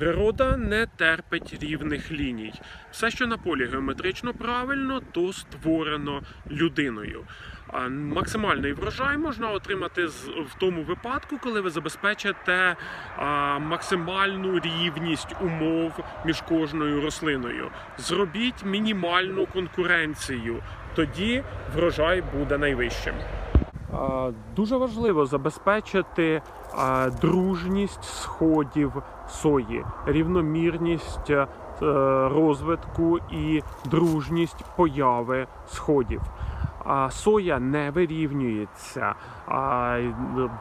Природа не терпить рівних ліній. Все, що на полі геометрично правильно, то створено людиною. Максимальний врожай можна отримати в тому випадку, коли ви забезпечите максимальну рівність умов між кожною рослиною. Зробіть мінімальну конкуренцію, тоді врожай буде найвищим. Дуже важливо забезпечити дружність сходів сої, рівномірність е, розвитку і дружність появи сходів. Соя не вирівнюється,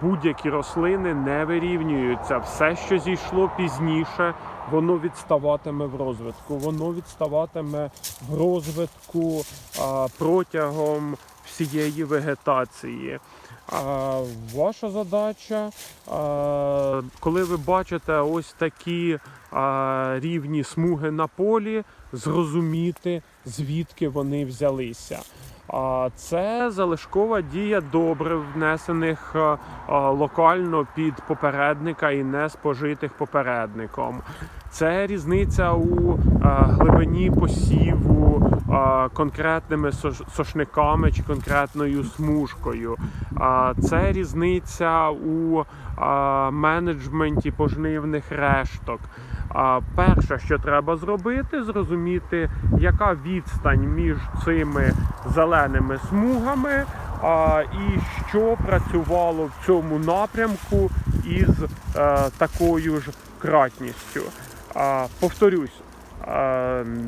будь-які рослини не вирівнюються. Все, що зійшло пізніше, воно відставатиме в розвитку. Воно відставатиме в розвитку протягом всієї вегетації. А, ваша задача, коли ви бачите ось такі рівні смуги на полі, зрозуміти, звідки вони взялися. А це залишкова дія добре внесених локально під попередника і не спожитих попередником. Це різниця у а, глибині посіву а, конкретними сошниками чи конкретною смужкою. А, Це різниця у менеджменті пожнивних решток. Перше, що треба зробити, зрозуміти, яка відстань між цими зеленими смугами, і що працювало в цьому напрямку із е, такою ж кратністю. Повторюсь,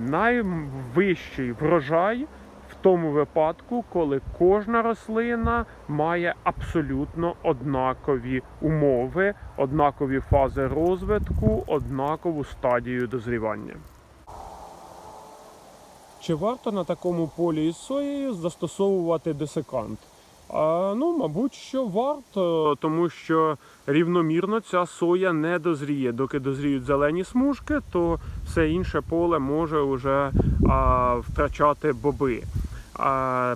найвищий врожай в тому випадку, коли кожна рослина має абсолютно однакові умови, однакові фази розвитку, однакову стадію дозрівання. Чи варто на такому полі із соєю застосовувати десикант? Ну, мабуть, що варто, тому що рівномірно ця соя не дозріє. Доки дозріють зелені смужки, то все інше поле може вже а, втрачати боби. А,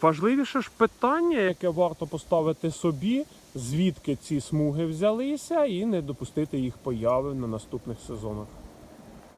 важливіше ж питання, яке варто поставити собі, звідки ці смуги взялися, і не допустити їх появи на наступних сезонах.